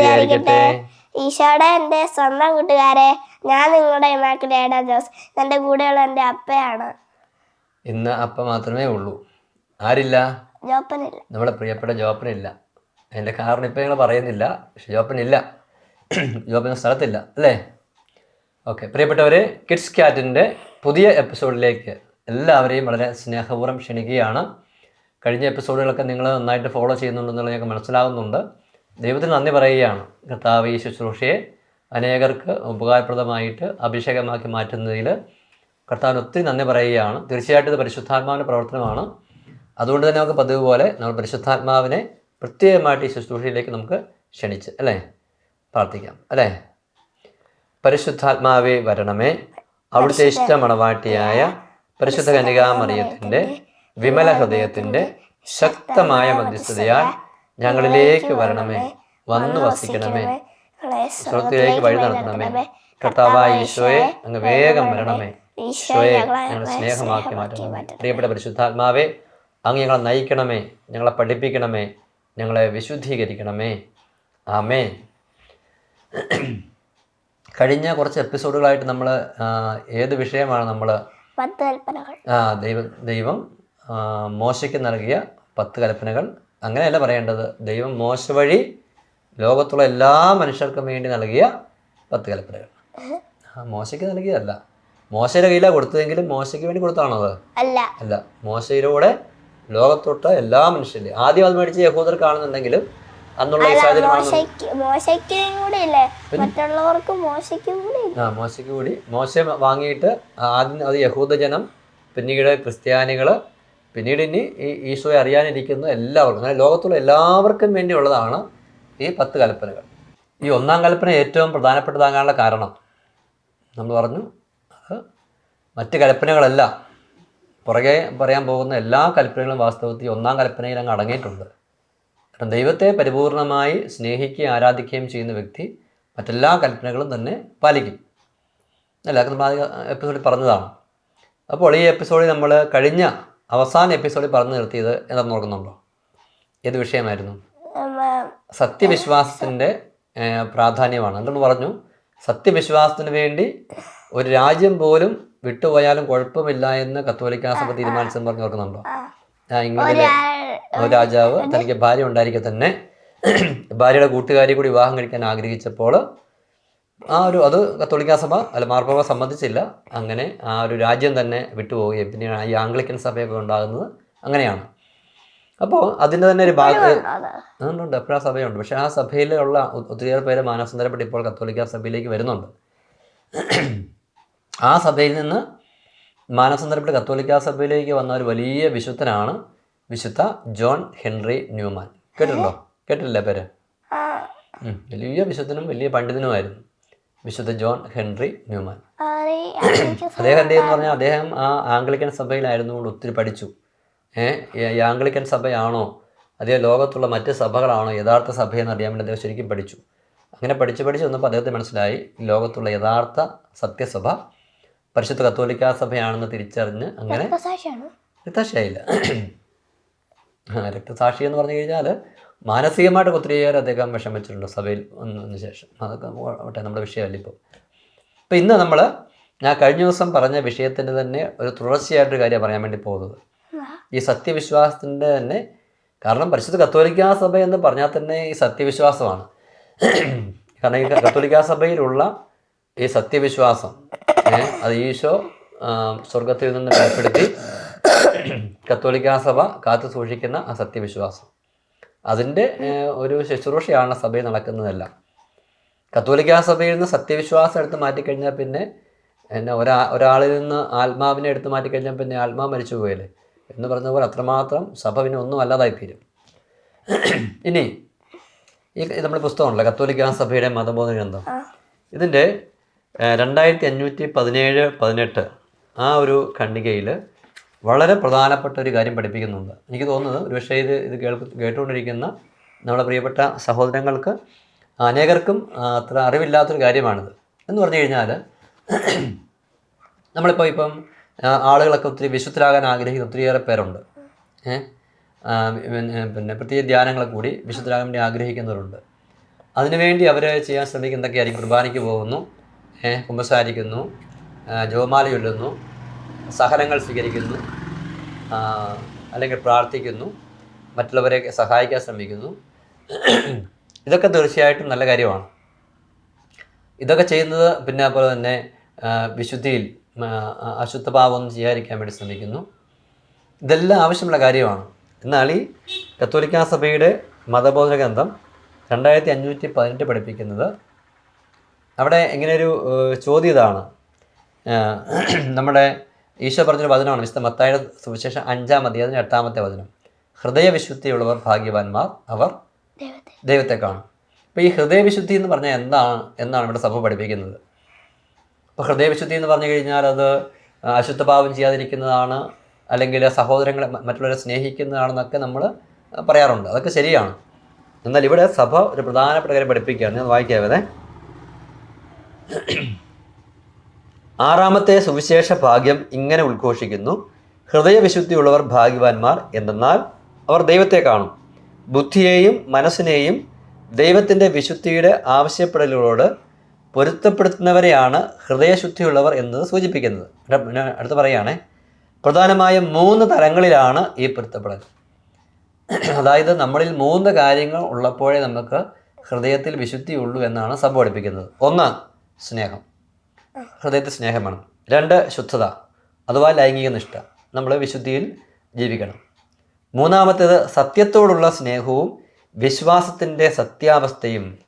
സ്തുതിയായിരിക്കട്ടെ ഈശോയുടെ എന്റെ സ്വന്തം കൂട്ടുകാരെ ഞാൻ നിങ്ങളുടെ ഇമാക്കുലേഡ ജോസ് എന്റെ കൂടെയുള്ള എന്റെ അപ്പയാണ്. ഇന്ന് അപ്പ മാത്രമേ ഉള്ളൂ. ആരില്ല? ജോപ്പനില്ല. നമ്മുടെ പ്രിയപ്പെട്ട ജോപ്പനില്ല. എന്റെ കാരണം ഇപ്പം നിങ്ങൾ പറയുന്നില്ല പക്ഷെ ജോപ്പനില്ല. ജോപ്പൻ സ്ഥലത്തില്ല അല്ലേ? ഓക്കെ പ്രിയപ്പെട്ടവരെ കിഡ്സ് ക്യാറ്റിന്റെ പുതിയ എപ്പിസോഡിലേക്ക് എല്ലാവരെയും വളരെ സ്നേഹപൂർവം ക്ഷണിക്കുകയാണ്. കഴിഞ്ഞ എപ്പിസോഡുകളൊക്കെ നിങ്ങൾ നന്നായിട്ട് ഫോളോ ചെയ്യുന്നുണ്ടെന്നുള്ളത് ഞങ്ങൾക്ക് മനസ്സിലാകുന്നുണ്ട് ദൈവത്തിന് നന്ദി പറയുകയാണ്. കർത്താവ് ഈ ശുശ്രൂഷയെ അനേകർക്ക് ഉപകാരപ്രദമായിട്ട് അഭിഷേകമാക്കി മാറ്റുന്നതിൽ കർത്താവിന് ഒത്തിരി നന്ദി പറയുകയാണ്. തീർച്ചയായിട്ടും ഇത് പരിശുദ്ധാത്മാവിന്റെ പ്രവർത്തനമാണ്. അതുകൊണ്ട് തന്നെ നമുക്ക് പതിവ് പോലെ നമ്മൾ പരിശുദ്ധാത്മാവിനെ പ്രത്യേകമായിട്ട് ഈ ശുശ്രൂഷയിലേക്ക് നമുക്ക് ക്ഷണിച്ച് അല്ലേ? പ്രാർത്ഥിക്കാം അല്ലേ? പരിശുദ്ധാത്മാവേ വരണമേ. അവിടുത്തെ ഇഷ്ടമണവാട്ടിയായ പരിശുദ്ധ കനികാമറിയത്തിന്റെ വിമല ഹൃദയത്തിന്റെ ശക്തമായ മധ്യസ്ഥതയാൽ ഞങ്ങളിലേക്ക് വരണമേ. വന്നു വസിക്കണമേ. സ്വർഗത്തിലേക്ക് വഴി നടത്തണമേ കർത്താവായ ഈശോയെ അങ്ങ് വേഗം വരണമേ. ഈശോയെ ഞങ്ങൾ സ്നേഹമാക്കി മാറ്റണമേ. പ്രിയപ്പെട്ട പരിശുദ്ധാത്മാവേ അങ്ങ് ഞങ്ങളെ നയിക്കണമേ. ഞങ്ങളെ പഠിപ്പിക്കണമേ. ഞങ്ങളെ വിശുദ്ധീകരിക്കണമേ. ആമേ കഴിഞ്ഞ കുറച്ച് എപ്പിസോഡുകളായിട്ട് നമ്മൾ ഏത് വിഷയമാണ് നമ്മൾ ആ ദൈവം ദൈവം മോശയ്ക്ക് നൽകിയ പത്ത് കൽപ്പനകൾ അങ്ങനെയല്ല പറയേണ്ടത്. ദൈവം മോശ വഴി ലോകത്തുള്ള എല്ലാ മനുഷ്യർക്കും വേണ്ടി നൽകിയ പത്ത് കൽപ്പനകൾ ആ, മോശയ്ക്ക് നൽകിയതല്ല. മോശയുടെ കയ്യിലാണ് കൊടുത്തതെങ്കിലും മോശയ്ക്ക് വേണ്ടി കൊടുത്താണോ അത്? അല്ല. മോശയിലൂടെ ലോകത്തൊട്ട എല്ലാ മനുഷ്യരിലും ആദ്യം അത് മേടിച്ച് യഹൂദർ കാണുന്നുണ്ടെങ്കിലും അന്നുള്ള ആ മോശയ്ക്ക് കൂടി. മോശ വാങ്ങിയിട്ട് ആദ്യം അത് യഹൂദജനം പിന്നീട് ക്രിസ്ത്യാനികൾ പിന്നീട് ഇനി ഈ ഈശോയെ അറിയാനിരിക്കുന്ന എല്ലാവർക്കും അങ്ങനെ ലോകത്തുള്ള എല്ലാവർക്കും വേണ്ടിയുള്ളതാണ് ഈ പത്ത് കൽപ്പനകൾ. ഈ ഒന്നാം കൽപ്പന ഏറ്റവും പ്രധാനപ്പെട്ടതാകാനുള്ള കാരണം നമ്മൾ പറഞ്ഞു അത് മറ്റ് കൽപ്പനകളല്ല. പുറകെ പറയാൻ പോകുന്ന എല്ലാ കൽപ്പനകളും വാസ്തവത്തിൽ ഒന്നാം കൽപ്പനയിൽ അങ്ങ് അടങ്ങിയിട്ടുണ്ട്. കാരണം ദൈവത്തെ പരിപൂർണമായി സ്നേഹിക്കുകയും ആരാധിക്കുകയും ചെയ്യുന്ന വ്യക്തി മറ്റെല്ലാ കൽപ്പനകളും തന്നെ പാലിക്കും. അല്ല എപ്പിസോഡിൽ പറഞ്ഞതാണ്. അപ്പോൾ ഈ എപ്പിസോഡിൽ നമ്മൾ കഴിഞ്ഞ അവസാന എപ്പിസോഡിൽ പറഞ്ഞു നിർത്തിയത് എന്താണെന്ന് ഓർക്കുന്നുണ്ടോ? ഏത് വിഷയമായിരുന്നു? സത്യവിശ്വാസത്തിന്റെ പ്രാധാന്യമാണ്. എന്തുകൊണ്ട് പറഞ്ഞു? സത്യവിശ്വാസത്തിന് വേണ്ടി ഒരു രാജ്യം പോലും വിട്ടുപോയാലും കുഴപ്പമില്ല എന്ന് കത്തോലിക്ക സഭ തീരുമാനിച്ചെന്ന് പറഞ്ഞു ഓർക്കുന്നുണ്ടോ? ഇംഗ്ലണ്ടിലെ രാജാവ് തനിക്ക് ഭാര്യ ഉണ്ടായിരിക്കെ തന്നെ ഭാര്യയുടെ കൂട്ടുകാരി കൂടി വിവാഹം കഴിക്കാൻ ആഗ്രഹിച്ചപ്പോൾ ആ ഒരു അത് കത്തോളിക്കാ സഭ അല്ല മാർപ്പാപ്പ സമ്മതിച്ചില്ല. അങ്ങനെ ആ ഒരു രാജ്യം തന്നെ വിട്ടുപോവുകയും പിന്നീട് ഈ ആംഗ്ലിക്കൻ സഭയൊക്കെ ഉണ്ടാകുന്നത് അങ്ങനെയാണ്. അപ്പോൾ അതിന്റെ തന്നെ ഒരു ഭാഗം ഉണ്ട് എപ്പോഴും ആ സഭയുണ്ട്. പക്ഷേ ആ സഭയിലുള്ള ഒത്തിരിയേറെ പേര് മാനസുന്ദരപ്പെട്ട് ഇപ്പോൾ കത്തോലിക്ക സഭയിലേക്ക് വരുന്നുണ്ട്. ആ സഭയിൽ നിന്ന് മാനസുന്ദരപ്പെട്ട് കത്തോലിക്കാ സഭയിലേക്ക് വന്ന ഒരു വലിയ വിശുദ്ധനാണ് വിശുദ്ധ ജോൺ ഹെൻറി ന്യൂമാൻ. കേട്ടിട്ടുണ്ടോ? കേട്ടിട്ടില്ലേ പേര്? വലിയ വിശുദ്ധനും വലിയ പണ്ഡിതനുമായിരുന്നു. വിശുദ്ധ ജോൺ ഹെൻറി ന്യൂമാൻ. അദ്ദേഹം എന്ത് ചെയ്യുന്നു പറഞ്ഞാൽ അദ്ദേഹം ആ ആംഗ്ലിക്കൻ സഭയിലായിരുന്നു കൊണ്ട് ഒത്തിരി പഠിച്ചു. ഏഹ് ഈ ആംഗ്ലിക്കൻ സഭയാണോ? അതേ ലോകത്തുള്ള മറ്റ് സഭകളാണോ? യഥാർത്ഥ സഭയെന്ന് അറിയാൻ വേണ്ടി അദ്ദേഹം ശരിക്കും പഠിച്ചു. അങ്ങനെ പഠിച്ച് പഠിച്ച് വന്നപ്പോൾ അദ്ദേഹത്തിന് മനസ്സിലായി ലോകത്തുള്ള യഥാർത്ഥ സത്യസഭ പരിശുദ്ധ കത്തോലിക്ക സഭയാണെന്ന് തിരിച്ചറിഞ്ഞ് അങ്ങനെ രക്തസാക്ഷിയായില്ല. രക്തസാക്ഷി എന്ന് പറഞ്ഞു കഴിഞ്ഞാൽ മാനസികമായിട്ട് ഒത്തിരിയേറെ അദ്ദേഹം വിഷമിച്ചിട്ടുണ്ട് സഭയിൽ വന്നതിന് ശേഷം. അതൊക്കെ നമ്മുടെ വിഷയമല്ല ഇപ്പോൾ അപ്പോൾ ഇന്ന് നമ്മൾ ഞാൻ കഴിഞ്ഞ ദിവസം പറഞ്ഞ വിഷയത്തിന്റെ തന്നെ ഒരു തുടർച്ചയായിട്ടൊരു കാര്യം പറയാൻ വേണ്ടി പോകുന്നത്. ഈ സത്യവിശ്വാസത്തിന്റെ തന്നെ കാരണം പരിശുദ്ധ കത്തോലിക്കാ സഭ എന്ന് പറഞ്ഞാൽ തന്നെ ഈ സത്യവിശ്വാസമാണ്. കാരണം ഈ കത്തോലിക്കാ സഭയിലുള്ള ഈ സത്യവിശ്വാസം അത് ഈശോ സ്വർഗത്തിൽ നിന്ന് വെളിപ്പെടുത്തി കത്തോലിക്കാ സഭ കാത്തു സൂക്ഷിക്കുന്ന ആ സത്യവിശ്വാസം. അതിന്റെ ഒരു ശുശ്രൂഷയാണ് സഭയിൽ നടക്കുന്നതല്ല. കത്തോലിക്ക സഭയിൽ നിന്ന് സത്യവിശ്വാസം എടുത്ത് മാറ്റിക്കഴിഞ്ഞാൽ പിന്നെ എന്നെ ഒരാ ഒരാളിൽ നിന്ന് ആത്മാവിനെ എടുത്ത് മാറ്റിക്കഴിഞ്ഞാൽ പിന്നെ ആത്മാവ് മരിച്ചു പോയല്ലേ എന്ന് പറഞ്ഞ പോലെ അത്രമാത്രം സഭ പിന്നെ ഒന്നും അല്ലാതായിത്തീരും. ഇനി ഈ നമ്മുടെ പുസ്തകമുണ്ടല്ലോ കത്തോലിക്ക സഭയുടെ മതബോധന ഗ്രന്ഥം. ഇതിന്റെ രണ്ടായിരത്തി അഞ്ഞൂറ്റി പതിനേഴ് പതിനെട്ട് ആ ഒരു ഖണ്ഡികയിൽ വളരെ പ്രധാനപ്പെട്ട ഒരു കാര്യം പഠിപ്പിക്കുന്നുണ്ട്. എനിക്ക് തോന്നുന്നത് ഒരുപക്ഷെ ഇത് ഇത് കേൾക്കു കേട്ടുകൊണ്ടിരിക്കുന്ന നമ്മുടെ പ്രിയപ്പെട്ട സഹോദരങ്ങൾക്ക് അനേകർക്കും അത്ര അറിവില്ലാത്തൊരു കാര്യമാണിത്. എന്ന് പറഞ്ഞു കഴിഞ്ഞാൽ നമ്മളിപ്പോൾ ഇപ്പം ആളുകളൊക്കെ ഒത്തിരി വിശുദ്ധരാകാൻ ആഗ്രഹിക്കുന്ന ഒത്തിരിയേറെ പേരുണ്ട്. പിന്നെ പ്രത്യേക ധ്യാനങ്ങളെ കൂടി വിശുദ്ധരാകാൻ വേണ്ടി ആഗ്രഹിക്കുന്നവരുണ്ട്. അതിനുവേണ്ടി അവർ ചെയ്യാൻ ശ്രമിക്കുന്നതൊക്കെ ആയിരിക്കും. കുർബാനയ്ക്ക് പോകുന്നു കുമ്പസാരിക്കുന്നു ജോമാല ചൊല്ലുന്നു സഹനങ്ങൾ സ്വീകരിക്കുന്നു അല്ലെങ്കിൽ പ്രാർത്ഥിക്കുന്നു മറ്റുള്ളവരെ സഹായിക്കാൻ ശ്രമിക്കുന്നു. ഇതൊക്കെ തീർച്ചയായിട്ടും നല്ല കാര്യമാണ്. ഇതൊക്കെ ചെയ്യുന്നത് പിന്നെ അതുപോലെ തന്നെ വിശുദ്ധിയിൽ അശുദ്ധഭാവമൊന്നും ചെയ്യാതിരിക്കാൻ വേണ്ടി ശ്രമിക്കുന്നു. ഇതെല്ലാം ആവശ്യമുള്ള കാര്യമാണ്. എന്നാൽ ഈ കത്തോലിക്കാ സഭയുടെ മതബോധന ഗ്രന്ഥം രണ്ടായിരത്തി അഞ്ഞൂറ്റി പതിനെട്ട് പഠിപ്പിക്കുന്നത് അവിടെ ഇങ്ങനെ ഒരു ചോദ്യം ഇതാണ്. നമ്മുടെ ഈശോ പറഞ്ഞൊരു വചനമാണ് വിശുദ്ധ മത്തായുടെ സുവിശേഷം അഞ്ചാം അധ്യായത്തിന് എട്ടാമത്തെ വചനം. ഹൃദയവിശുദ്ധിയുള്ളവർ ഭാഗ്യവാന്മാർ അവർ ദൈവത്തെ കാണും. അപ്പോൾ ഈ ഹൃദയവിശുദ്ധി എന്ന് പറഞ്ഞാൽ എന്താണ് എന്നാണ് ഇവിടെ സഭ പഠിപ്പിക്കുന്നത്. അപ്പോൾ ഹൃദയവിശുദ്ധി എന്ന് പറഞ്ഞു കഴിഞ്ഞാൽ അത് അശുദ്ധഭാവം ചെയ്യാതിരിക്കുന്നതാണ് അല്ലെങ്കിൽ സഹോദരങ്ങളെ മറ്റുള്ളവരെ സ്നേഹിക്കുന്നതാണെന്നൊക്കെ നമ്മൾ പറയാറുണ്ട്. അതൊക്കെ ശരിയാണ്. എന്നാൽ ഇവിടെ സഭ ഒരു പ്രധാനപ്പെട്ട കാര്യം പഠിപ്പിക്കുകയാണ്. ഞാൻ വായിക്കാവേ. ആറാമത്തെ സുവിശേഷ ഭാഗ്യം ഇങ്ങനെ ഉദ്ഘോഷിക്കുന്നു. ഹൃദയവിശുദ്ധിയുള്ളവർ ഭാഗ്യവാന്മാർ എന്തെന്നാൽ അവർ ദൈവത്തെ കാണും. ബുദ്ധിയെയും മനസ്സിനെയും ദൈവത്തിന്റെ വിശുദ്ധിയുടെ ആവശ്യപ്പെടലുകളോട് പൊരുത്തപ്പെടുത്തുന്നവരെയാണ് ഹൃദയശുദ്ധിയുള്ളവർ എന്നത് സൂചിപ്പിക്കുന്നത്. അടുത്ത് പറയുകയാണേ. പ്രധാനമായും മൂന്ന് തലങ്ങളിലാണ് ഈ പൊരുത്തപ്പെടൽ. അതായത് നമ്മളിൽ മൂന്ന് കാര്യങ്ങൾ ഉള്ളപ്പോഴേ നമുക്ക് ഹൃദയത്തിൽ വിശുദ്ധിയുള്ളൂ എന്നാണ് പഠിപ്പിക്കുന്നത്. ഒന്ന് സ്നേഹം. ഹൃദയത്തിൽ സ്നേഹമാണ്. രണ്ട് ശുദ്ധത അഥവാ ലൈംഗിക നിഷ്ഠ. നമ്മൾ വിശുദ്ധിയിൽ ജീവിക്കണം. മൂന്നാമത്തേത് സത്യത്തോടുള്ള സ്നേഹവും വിശ്വാസത്തിന്റെ സത്യാവസ്ഥയും.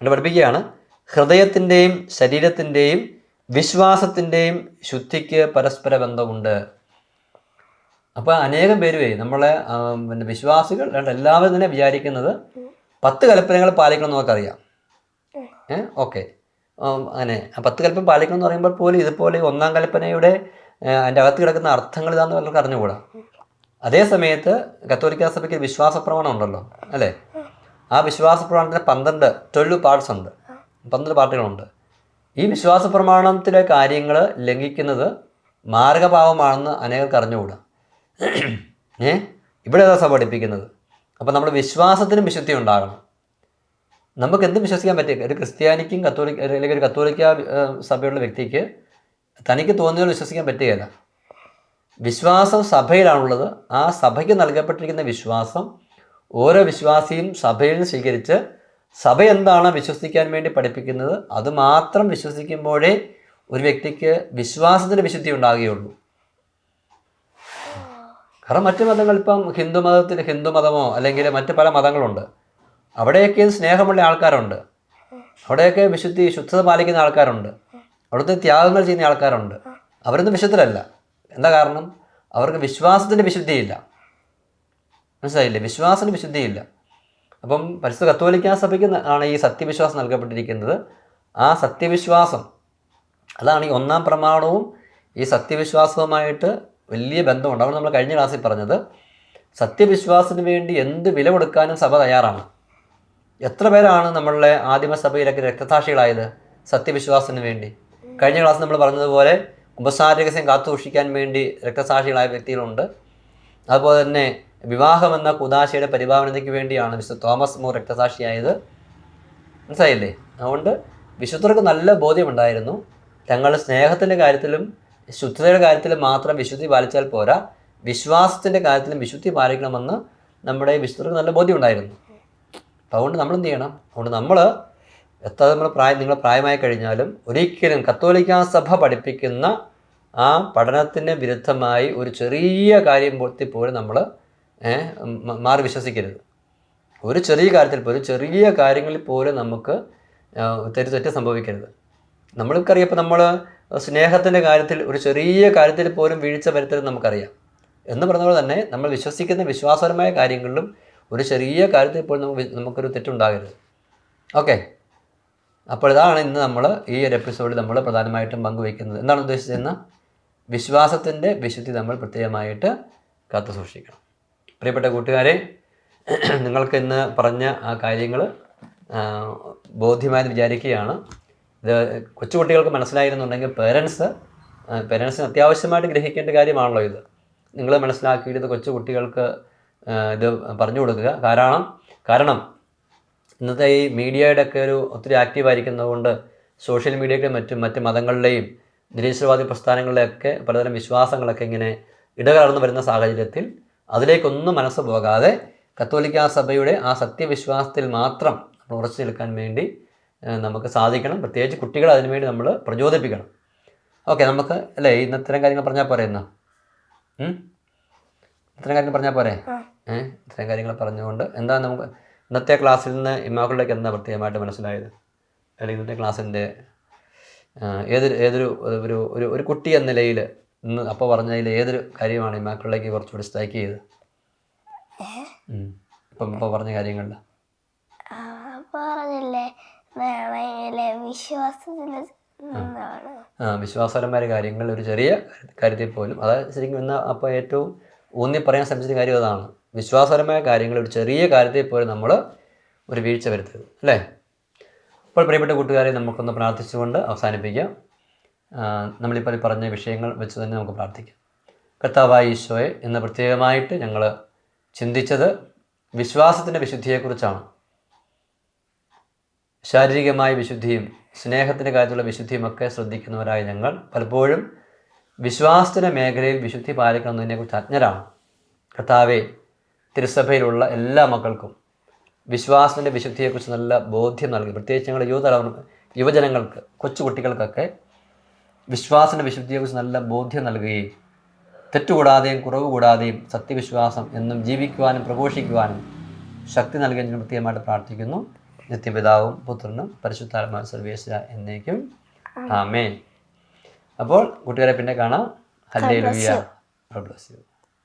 ഇവിടെ പഠിപ്പിക്കുകയാണ് ഹൃദയത്തിന്റെയും ശരീരത്തിന്റെയും വിശ്വാസത്തിന്റെയും ശുദ്ധിക്ക് പരസ്പര ബന്ധമുണ്ട്. അപ്പോൾ അനേകം പേരുവേ നമ്മളെ പിന്നെ വിശ്വാസികൾ എല്ലാവരും തന്നെ വിചാരിക്കുന്നത് പത്ത് കൽപ്പനകൾ പാലിക്കണം എന്ന് നമുക്കറിയാം ഏ ഓക്കെ. അങ്ങനെ. പത്ത് കൽപ്പന പാലിക്കണം എന്ന് പറയുമ്പോൾ പോലും ഇതുപോലെ ഒന്നാം കൽപ്പനയുടെ അതിന്റെ അകത്ത് കിടക്കുന്ന അർത്ഥങ്ങൾ ഇതാന്ന് പലർക്ക് അറിഞ്ഞുകൂടാ. അതേ സമയത്ത് കത്തോലിക്ക സഭയ്ക്ക് വിശ്വാസ പ്രമാണം ഉണ്ടല്ലോ അല്ലേ? ആ വിശ്വാസ പ്രമാണത്തിന് പന്ത്രണ്ട് ട്വൽവ് പാർട്സ് ഉണ്ട്. പന്ത്രണ്ട് പാർട്ടികളുണ്ട് ഈ വിശ്വാസ പ്രമാണത്തിലെ കാര്യങ്ങൾ ലംഘിക്കുന്നത് മാർഗഭാവമാണെന്ന് അനേകർക്ക് അറിഞ്ഞുകൂടാ. ഏ? ഇവിടെ ഏതാ സഭ പഠിപ്പിക്കുന്നത്. അപ്പോൾ നമ്മുടെ വിശ്വാസത്തിനും വിശുദ്ധി ഉണ്ടാകണം. നമുക്ക് എന്ത് വിശ്വസിക്കാൻ പറ്റും? ഒരു ക്രിസ്ത്യാനിക്കും കത്തോലിക്ക അല്ലെങ്കിൽ ഒരു കത്തോലിക്ക സഭയുള്ള വ്യക്തിക്ക് തനിക്ക് തോന്നിയത് വിശ്വസിക്കാൻ പറ്റുകയില്ല. വിശ്വാസം സഭയിലാണുള്ളത്. ആ സഭയ്ക്ക് നൽകപ്പെട്ടിരിക്കുന്ന വിശ്വാസം ഓരോ വിശ്വാസിയും സഭയിൽ നിന്ന് സ്വീകരിച്ച് സഭ എന്താണ് വിശ്വസിക്കാൻ വേണ്ടി പഠിപ്പിക്കുന്നത് അത് മാത്രം വിശ്വസിക്കുമ്പോഴേ ഒരു വ്യക്തിക്ക് വിശ്വാസത്തിന് വിശുദ്ധി ഉണ്ടാകുകയുള്ളൂ. കാരണം മറ്റു മതങ്ങൾ ഇപ്പം ഹിന്ദു മതത്തിൽ ഹിന്ദു മതമോ അല്ലെങ്കിൽ മറ്റു പല മതങ്ങളുണ്ട്. അവിടെയൊക്കെ സ്നേഹമുള്ള ആൾക്കാരുണ്ട്. അവിടെയൊക്കെ വിശുദ്ധി ശുദ്ധത പാലിക്കുന്ന ആൾക്കാരുണ്ട്. അവിടുത്തെ ത്യാഗങ്ങൾ ചെയ്യുന്ന ആൾക്കാരുണ്ട്. അവരൊന്നും വിശുദ്ധരല്ല. എന്താ കാരണം? അവർക്ക് വിശ്വാസത്തിന്റെ വിശുദ്ധിയില്ല. മനസ്സിലായില്ലേ? വിശ്വാസത്തിന് വിശുദ്ധിയില്ല. അപ്പം പരിശുദ്ധ കത്തോലിക്ക സഭയ്ക്ക് ആണ് ഈ സത്യവിശ്വാസം നൽകപ്പെട്ടിരിക്കുന്നത്. ആ സത്യവിശ്വാസം അതാണ് ഈ ഒന്നാം പ്രമാണവും ഈ സത്യവിശ്വാസവുമായിട്ട് വലിയ ബന്ധമുണ്ട്. അവിടെ നമ്മൾ കഴിഞ്ഞ ക്ലാസ്സിൽ പറഞ്ഞത്. സത്യവിശ്വാസത്തിന് വേണ്ടി എന്ത് വില കൊടുക്കാനും സഭ തയ്യാറാണ്. എത്ര പേരാണ് നമ്മളുടെ ആദിമസഭയിലൊക്കെ രക്തസാക്ഷികളായത്? സത്യവിശ്വാസത്തിന് വേണ്ടി. കഴിഞ്ഞ ക്ലാസ് നമ്മൾ പറഞ്ഞതുപോലെ ഉപസാര കാത്തുസൂക്ഷിക്കാൻ കാത്തു സൂക്ഷിക്കാൻ വേണ്ടി രക്തസാക്ഷികളായ വ്യക്തികളുണ്ട്. അതുപോലെ തന്നെ വിവാഹം എന്ന കുദാശയുടെ പരിഭാവനതയ്ക്ക് വേണ്ടിയാണ് മിസ്റ്റർ തോമസ് മൂർ രക്തസാക്ഷിയായത്. മനസ്സിലായില്ലേ? അതുകൊണ്ട് വിശുദ്ധർക്ക് നല്ല ബോധ്യമുണ്ടായിരുന്നു. തങ്ങൾ സ്നേഹത്തിന്റെ കാര്യത്തിലും ശുദ്ധതയുടെ കാര്യത്തിലും മാത്രം വിശുദ്ധി പാലിച്ചാൽ പോരാ. വിശ്വാസത്തിന്റെ കാര്യത്തിലും വിശുദ്ധി പാലിക്കണമെന്ന് നമ്മുടെ വിശുദ്ധർക്ക് നല്ല ബോധ്യമുണ്ടായിരുന്നു. അപ്പോൾ അതുകൊണ്ട് നമ്മൾ എന്ത് ചെയ്യണം? അതുകൊണ്ട് നമ്മൾ എത്ര നമ്മൾ പ്രായം നിങ്ങൾ പ്രായമായി കഴിഞ്ഞാലും ഒരിക്കലും കത്തോലിക്ക സഭ പഠിപ്പിക്കുന്ന ആ പഠനത്തിന് വിരുദ്ധമായി ഒരു ചെറിയ കാര്യം പൊത്തി പോലും നമ്മൾ മാറി വിശ്വസിക്കരുത്. ഒരു ചെറിയ കാര്യത്തിൽ പോലും ചെറിയ കാര്യങ്ങളിൽ പോലും നമുക്ക് തെറ്റ് തെറ്റ് സംഭവിക്കരുത്. നമ്മൾക്കറിയാം ഇപ്പം നമ്മൾ സ്നേഹത്തിന്റെ കാര്യത്തിൽ ഒരു ചെറിയ കാര്യത്തിൽ പോലും വീഴ്ച വരുത്തരുത് നമുക്കറിയാം. എന്ന് പറഞ്ഞ പോലെ തന്നെ നമ്മൾ വിശ്വസിക്കുന്ന വിശ്വാസപരമായ കാര്യങ്ങളിലും ഒരു ചെറിയ കാര്യത്തിൽ പോലും നമുക്ക് നമുക്കൊരു തെറ്റുണ്ടാകരുത്. ഓക്കെ അപ്പോൾ ഇതാണ് ഇന്ന് നമ്മൾ ഈ ഒരു എപ്പിസോഡിൽ നമ്മൾ പ്രധാനമായിട്ടും പങ്കുവയ്ക്കുന്നത്. എന്താണ് ഉദ്ദേശിച്ചതെന്ന്? വിശ്വാസത്തിന്റെ വിശുദ്ധി നമ്മൾ പ്രത്യേകമായിട്ട് കാത്തു സൂക്ഷിക്കണം. പ്രിയപ്പെട്ട കൂട്ടുകാരെ നിങ്ങൾക്ക് ഇന്ന് പറഞ്ഞ ആ കാര്യങ്ങൾ ബോധ്യമായെന്ന് വിചാരിക്കുകയാണ്. ഇത് കൊച്ചുകുട്ടികൾക്ക് മനസ്സിലായിരുന്നുണ്ടെങ്കിൽ പേരൻസ് പേരൻസിന് അത്യാവശ്യമായിട്ട് ഗ്രഹിക്കേണ്ട കാര്യമാണല്ലോ ഇത്. നിങ്ങൾ മനസ്സിലാക്കിയിട്ട് കൊച്ചു കൊച്ചുകുട്ടികൾക്ക് ആ, ഇത് പറഞ്ഞു കൊടുക്കുക. കാരണം കാരണം ഇന്നത്തെ ഈ മീഡിയയുടെ ഒക്കെ ഒരു ഒത്തിരി ആക്റ്റീവ് ആയിരിക്കുന്നതുകൊണ്ട് സോഷ്യൽ മീഡിയയുടെ മറ്റും മറ്റ് മതങ്ങളിലെയും നിരീശ്വരവാദി പ്രസ്ഥാനങ്ങളിലെയൊക്കെ പലതരം വിശ്വാസങ്ങളൊക്കെ ഇങ്ങനെ ഇടകലർന്നു വരുന്ന സാഹചര്യത്തിൽ അതിലേക്കൊന്നും മനസ്സ് പോകാതെ കത്തോലിക്ക സഭയുടെ ആ സത്യവിശ്വാസത്തിൽ മാത്രം ഉറച്ചു നിൽക്കാൻ വേണ്ടി നമുക്ക് സാധിക്കണം. പ്രത്യേകിച്ച് കുട്ടികളെ അതിനുവേണ്ടി നമ്മൾ പ്രചോദിപ്പിക്കണം. ഓക്കെ നമുക്ക് അല്ലേ ഇന്നത്തരം കാര്യങ്ങൾ പറഞ്ഞാൽ പോരെ ഇന്ന്? ഇത്തരം കാര്യങ്ങൾ പറഞ്ഞാൽ പോരെ? ഇത്രയും കാര്യങ്ങൾ പറഞ്ഞുകൊണ്ട് എന്താ നമുക്ക് ഇന്നത്തെ ക്ലാസ്സിൽ നിന്ന് ഇമാക്കളിലേക്ക് എന്താ പ്രത്യേകമായിട്ട് മനസ്സിലായത്? അല്ലെങ്കിൽ ഇന്നത്തെ ക്ലാസ്സിന്റെ ഏതൊരു ഏതൊരു ഒരു ഒരു ഒരു കുട്ടി എന്ന നിലയിൽ ഇന്ന് അപ്പോൾ പറഞ്ഞതിൽ ഏതൊരു കാര്യമാണ് ഇമാക്കളിലേക്ക് കുറച്ചുകൂടി സ്ട്രൈക്ക് ചെയ്ത്. ഇപ്പം ഇപ്പോൾ പറഞ്ഞ കാര്യങ്ങളിൽ ആ, പറഞ്ഞില്ലേ വിശ്വാസപരമായ കാര്യങ്ങൾ ഒരു ചെറിയ കാര്യത്തിൽ പോലും അതായത് ശരിക്കും ഇന്ന് അപ്പോൾ ഏറ്റവും ഊന്നി പറയാൻ ശ്രമിച്ചൊരു കാര്യം അതാണ്. വിശ്വാസപരമായ കാര്യങ്ങൾ ഒരു ചെറിയ കാര്യത്തിൽ പോലും നമ്മൾ ഒരു വീഴ്ച വരുത്തരുത് അല്ലേ? അപ്പോൾ പ്രിയപ്പെട്ട കൂട്ടുകാരെ നമുക്കൊന്ന് പ്രാർത്ഥിച്ചുകൊണ്ട് അവസാനിപ്പിക്കാം. നമ്മളിപ്പോൾ പറഞ്ഞ വിഷയങ്ങൾ വെച്ച് തന്നെ നമുക്ക് പ്രാർത്ഥിക്കാം. കർത്താവായ ഈശോയെ എന്ന് പ്രത്യേകമായിട്ട് ഞങ്ങൾ ചിന്തിച്ചത് വിശ്വാസത്തിന്റെ വിശുദ്ധിയെക്കുറിച്ചാണ്. ശാരീരികമായ വിശുദ്ധിയും സ്നേഹത്തിന്റെ കാര്യത്തിലുള്ള വിശുദ്ധിയുമൊക്കെ ശ്രദ്ധിക്കുന്നവരായ ഞങ്ങൾ പലപ്പോഴും വിശ്വാസത്തിന്റെ മേഖലയിൽ വിശുദ്ധി പാലിക്കണമെന്നതിനെക്കുറിച്ച് അജ്ഞരാണ്. കർത്താവെ തിരുസഭയിലുള്ള എല്ലാ മക്കൾക്കും വിശ്വാസത്തിന്റെ വിശുദ്ധിയെക്കുറിച്ച് നല്ല ബോധ്യം നൽകി. പ്രത്യേകിച്ച് ഞങ്ങളുടെ യുവതലമുറ യുവജനങ്ങൾക്ക് കൊച്ചുകുട്ടികൾക്കൊക്കെ വിശ്വാസത്തിന്റെ വിശുദ്ധിയെക്കുറിച്ച് നല്ല ബോധ്യം നൽകുകയും തെറ്റുകൂടാതെയും കുറവ് കൂടാതെയും സത്യവിശ്വാസം എന്നും ജീവിക്കുവാനും പ്രഘോഷിക്കുവാനും ശക്തി ചെയ്യുന്ന പ്രത്യേകമായിട്ട് പ്രാർത്ഥിക്കുന്നു. നിത്യപിതാവും പുത്രനും പരിശുദ്ധാത്മാ സർവേശ്വര എന്നേക്കും. ആമേൻ. അപ്പോൾ കുട്ടികളെ പിന്നെ കാണാം. ഹല്ലേ ലുയ്യ ബ്ലസ് യു